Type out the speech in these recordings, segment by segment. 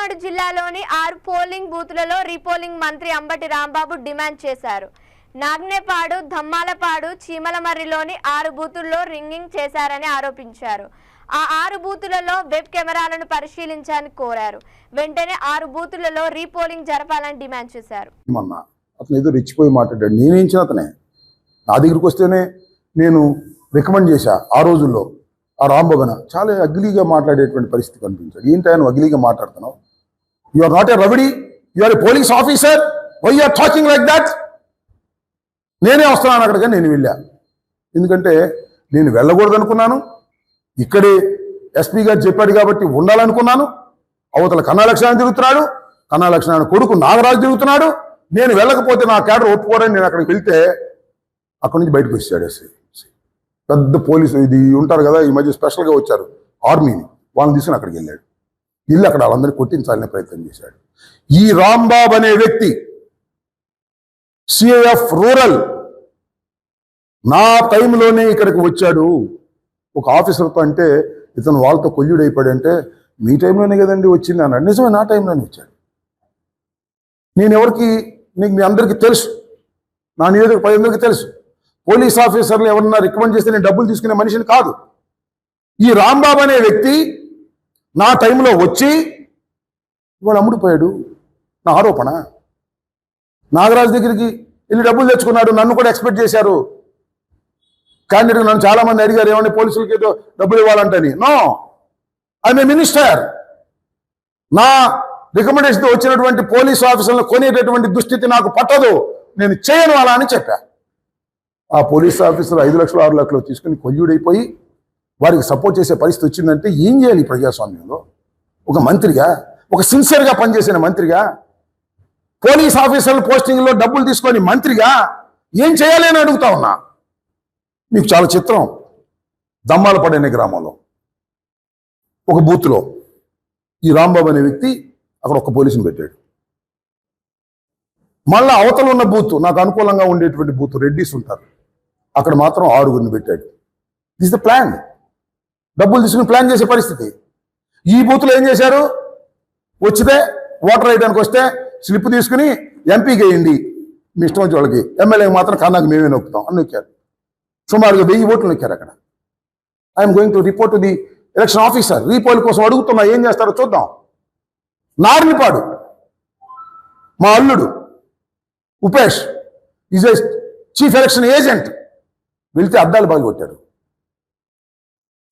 తమిళనాడు జిల్లాలోని ఆరు polling బూతులలో repolling మంత్రి అంబటి రాంబాబు డిమాండ్ చేశారు. నాగ్నేపాడు ధమ్మాలపాడు చీమలమర్రిలోని ఆరు బూతుల్లో రింగింగ్ చేశారని ఆరోపించారు. ఆ ఆరు బూతులలో వెబ్ కెమెరాలను పరిశీలించాలని కోరారు. వెంటనే ఆరు బూతులలో రీపోలింగ్ జరపాలని డిమాండ్ చేశారు. అతను ఏదో రెచ్చిపోయి మాట్లాడాడు. నేనేం చేసిన అతనే? నా దగ్గరికి వస్తేనే నేను రికమెండ్ చేశా ఆ రోజుల్లో ఆ రాంబాబున. చాలా అగ్లీగా మాట్లాడేటువంటి పరిస్థితి కనిపించాడు. ఏంటి ఆయన అగ్లీగా మాట్లాడుతున్నావు? You are not a rowdy you are a police officer why are talking like that నేనే వస్తున్నాను అక్కడికి నేను వెళ్ళా. ఎందుకంటే నేను వెళ్ళకూడదు అనుకున్నాను. ఇక్కడే ఎస్పీ గారు చెప్పాడు కాబట్టి ఉండాలనుకున్నాను. అవతల కన్నా లక్ష్మణ్ తిరుగుతున్నాడు. కన్నా లక్ష్మణ్ కొడుకు నాగరాజు తిరుగుతున్నాడు. నేను వెళ్ళకపోతే నా క్యాడర్ ఒప్పుకోరని నేను అక్కడికి వెళ్తే అక్కడి నుంచి బయటకు వచ్చాడు ఎస్ఐ పెద్ద పోలీసు ఇది ఉంటారు కదా ఈ మధ్య స్పెషల్గా వచ్చారు. ఆర్మీని వాళ్ళని తీసుకుని అక్కడికి వెళ్ళాడు. వెళ్ళి అక్కడ వాళ్ళందరినీ కొట్టించాలనే ప్రయత్నం చేశాడు. ఈ రాంబాబు అనే వ్యక్తి సిఐఎఫ్ రూరల్ నా టైంలోనే ఇక్కడికి వచ్చాడు. ఒక ఆఫీసర్తో అంటే ఇతను వాళ్ళతో కొల్లుడు అయిపోయాడంటే మీ టైంలోనే కదండి వచ్చింది అన్నాడు. నిజమే నా టైంలోనే వచ్చాడు. నేను ఎవరికి నీకు మీ అందరికీ తెలుసు. నా నియోజక పది అందరికీ తెలుసు. పోలీస్ ఆఫీసర్లు ఎవరన్నా రికమెండ్ చేస్తే నేను డబ్బులు తీసుకునే మనిషిని కాదు. ఈ రాంబాబు అనే వ్యక్తి నా టైంలో వచ్చి ఇవాళ అమ్ముడిపోయాడు. నా ఆరోపణ. నాగరాజు దగ్గరికి వెళ్ళి డబ్బులు తెచ్చుకున్నాడు నన్ను కూడా ఎక్స్పెక్ట్ చేశారు. క్యాండిడేట్ నన్ను చాలా మంది అడిగారు ఏమన్నా పోలీసులకి ఏదో డబ్బులు ఇవ్వాలంటని. No I a minister. నా రికమెండేషన్తో వచ్చినటువంటి పోలీస్ ఆఫీసర్లను కొనేటటువంటి దుస్థితి నాకు పట్టదు. నేను చేయను అలా అని చెప్పా. ఆ పోలీస్ ఆఫీసర్ ఐదు లక్షలు ఆరు లక్షలు తీసుకుని కొయ్యుడైపోయి వారికి సపోర్ట్ చేసే పరిస్థితి వచ్చిందంటే ఏం చేయాలి ప్రజాస్వామ్యంలో? ఒక మంత్రిగా ఒక సిన్సియర్గా పనిచేసిన మంత్రిగా పోలీస్ ఆఫీసర్ల పోస్టింగ్లో డబ్బులు తీసుకొని మంత్రిగా ఏం చేయాలి అని అడుగుతా ఉన్నా? మీకు చాలా చిత్రం. దమ్మాలపడి అనే గ్రామంలో. ఒక బూత్లో. ఈ రాంబాబు అనే వ్యక్తి అక్కడ ఒక పోలీసుని పెట్టాడు. మళ్ళా అవతల ఉన్న బూత్ నాకు అనుకూలంగా ఉండేటువంటి బూత్ రెడ్డిస్ ఉంటారు. అక్కడ మాత్రం ఆరుగురిని పెట్టాడు. దిస్ ద ప్లాన్ డబ్బులు తీసుకుని ప్లాన్ చేసే పరిస్థితి. ఈ బూత్లో ఏం చేశారు? వచ్చితే ఓటర్ వేయడానికి వస్తే స్లిప్ తీసుకుని ఎంపీకి వేయండి. మీ ఇష్టం వచ్చే వాళ్ళకి. ఎమ్మెల్యేకి మాత్రం కన్నాకు మేమే నొక్కుతాం అని నొక్కారు. సుమారుగా వెయ్యి ఓట్లు నొక్కారు అక్కడ. I'm going to report the election officer repoll కోసం అడుగుతున్నా ఏం చేస్తారో చూద్దాం. నార్నిపాడు మా అల్లుడు Upesh is a chief election agent వెళ్తే అద్దాలు బాగా కొట్టారు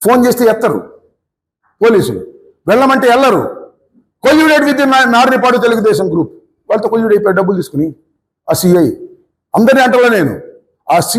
ఫోన్ చేస్తే ఎత్తరు పోలీసులు. వెళ్ళమంటే వెళ్ళరు colluded with Naripadu Telugu Desam group వాళ్ళతో కొల్యూడ్ అయిపోయి డబ్బులు తీసుకుని ఆ సిఐ అందరినీ అంటలో నేను. ఆ సి